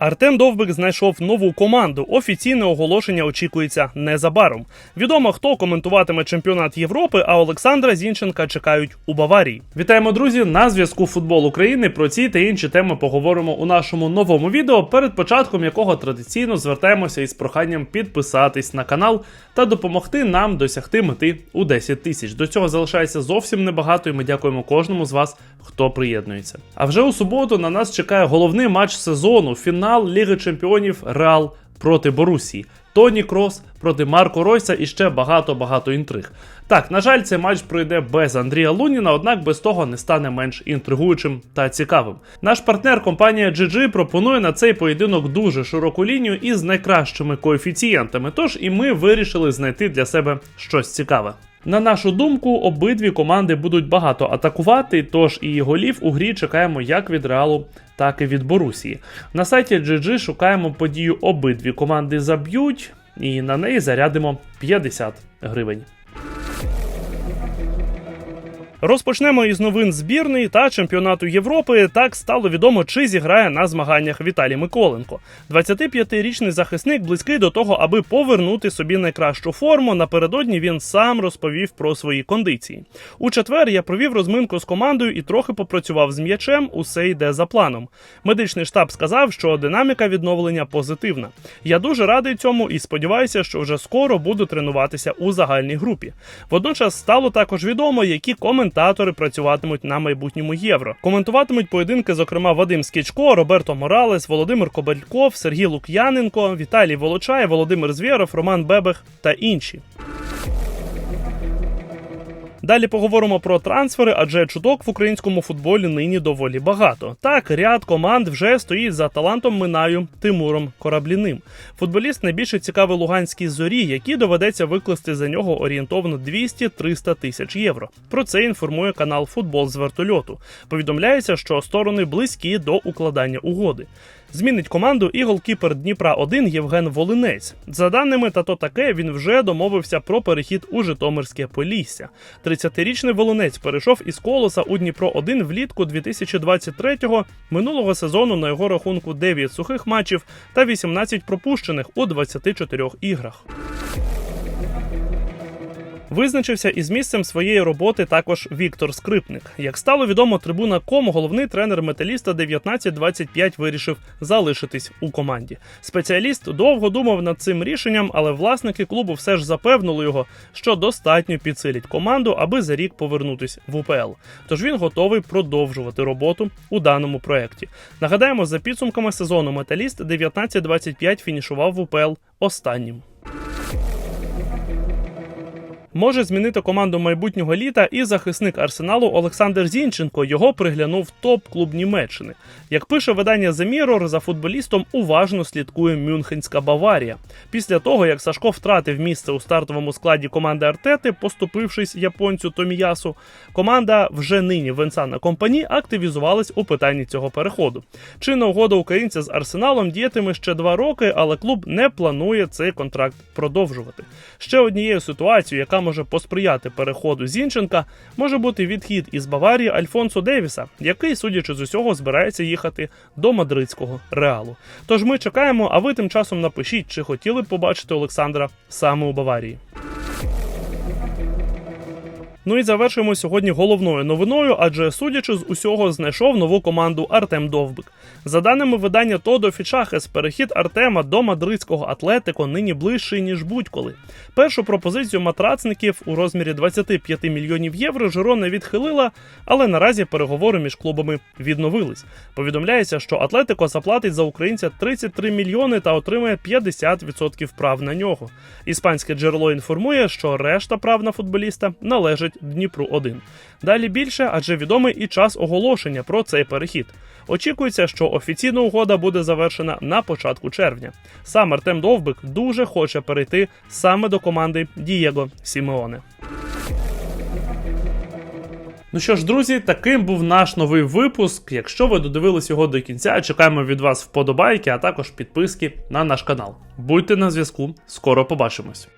Артем Довбик знайшов нову команду. Офіційне оголошення очікується незабаром. Відомо, хто коментуватиме чемпіонат Європи, а Олександра Зінченка чекають у Баварії. Вітаємо, друзі! На зв'язку Футбол України. Про ці та інші теми поговоримо у нашому новому відео, перед початком якого традиційно звертаємося із проханням підписатись на канал та допомогти нам досягти мети у 10 тисяч. До цього залишається зовсім небагато, і ми дякуємо кожному з вас, хто приєднується. А вже у суботу на нас чекає головний матч сезону фінал Ліги Чемпіонів Реал проти Борусії. Тоні Крос проти Марко Ройса і ще багато-багато інтриг. Так, на жаль, цей матч пройде без Андрія Луніна, однак без того не стане менш інтригуючим та цікавим. Наш партнер компанія GG пропонує на цей поєдинок дуже широку лінію із найкращими коефіцієнтами. Тож і ми вирішили знайти для себе щось цікаве. На нашу думку, обидві команди будуть багато атакувати, тож і голів у грі чекаємо як від Реалу, так і від Борусії. На сайті GG шукаємо подію обидві команди заб'ють, і на неї зарядимо 50 гривень. Розпочнемо із новин збірної та чемпіонату Європи. Так стало відомо, чи зіграє на змаганнях Віталій Миколенко. 25-річний захисник близький до того, аби повернути собі найкращу форму. Напередодні він сам розповів про свої кондиції. У четвер я провів розминку з командою і трохи попрацював з м'ячем. Усе йде за планом. Медичний штаб сказав, що динаміка відновлення позитивна. Я дуже радий цьому і сподіваюся, що вже скоро буду тренуватися у загальній групі. Водночас стало також відомо, які коментарі коментатори працюватимуть на майбутньому євро. Коментуватимуть поєдинки, зокрема Вадим Скічко, Роберто Моралес, Володимир Кобельков, Сергій Лук'яненко, Віталій Волочай, Володимир Звєров, Роман Бебех та інші. Далі поговоримо про трансфери, адже чуток в українському футболі нині доволі багато. Так, ряд команд вже стоїть за талантом Минаю Тимуром Корабліним. Футболіст найбільше цікавий луганській зорі, які доведеться викласти за нього орієнтовно 200-300 тисяч євро. Про це інформує канал Футбол з вертольоту. Повідомляється, що сторони близькі до укладання угоди. Змінить команду і голкіпер Дніпра 1 Євген Волинець. За даними та то таке, він вже домовився про перехід у Житомирське Полісся. 30-річний Волинець перейшов із колоса у Дніпро 1 влітку 2023-го. Минулого сезону на його рахунку 9 сухих матчів та 18 пропущених у 24 іграх. Визначився із місцем своєї роботи також Віктор Скрипник. Як стало відомо, трибуна Ком, головний тренер металіста 1925 вирішив залишитись у команді. Спеціаліст довго думав над цим рішенням, але власники клубу все ж запевнили його, що достатньо підсилять команду, аби за рік повернутись в УПЛ. Тож він готовий продовжувати роботу у даному проєкті. Нагадаємо, за підсумками сезону металіст 1925 фінішував в УПЛ останнім. Може змінити команду майбутнього літа і захисник арсеналу Олександр Зінченко. Його приглянув топ-клуб Німеччини. Як пише видання The Mirror, за футболістом уважно слідкує Мюнхенська Баварія. Після того, як Сашко втратив місце у стартовому складі команди Артети, поступившись японцю Томіясу, команда вже нині Венсана Компані активізувалась у питанні цього переходу. Чинна угода українця з арсеналом діятиме ще два роки, але клуб не планує цей контракт продовжувати. Ще однією ситуацією, яка може посприяти переходу Зінченка, може бути відхід із Баварії Альфонсо Девіса, який, судячи з усього, збирається їхати до мадридського реалу. Тож ми чекаємо, а ви тим часом напишіть, чи хотіли б побачити Олександра саме у Баварії. Ну і завершуємо сьогодні головною новиною, адже судячи з усього, знайшов нову команду Артем Довбик. За даними видання Тодо Фічахес, перехід Артема до мадридського Атлетико нині ближчий ніж будь-коли. Першу пропозицію матрацників у розмірі 25 мільйонів євро Жирона відхилила, але наразі переговори між клубами відновились. Повідомляється, що Атлетико заплатить за українця 33 мільйони та отримає 50% прав на нього. Іспанське джерело інформує, що решта прав на футболіста належить Дніпру 1 Далі більше, адже відомий і час оголошення про цей перехід. Очікується, що офіційна угода буде завершена на початку червня. Сам Артем Довбик дуже хоче перейти саме до команди Дієго Сімеоне. Ну що ж, друзі, таким був наш новий випуск. Якщо ви додивились його до кінця, чекаємо від вас вподобайки, а також підписки на наш канал. Будьте на зв'язку, скоро побачимось.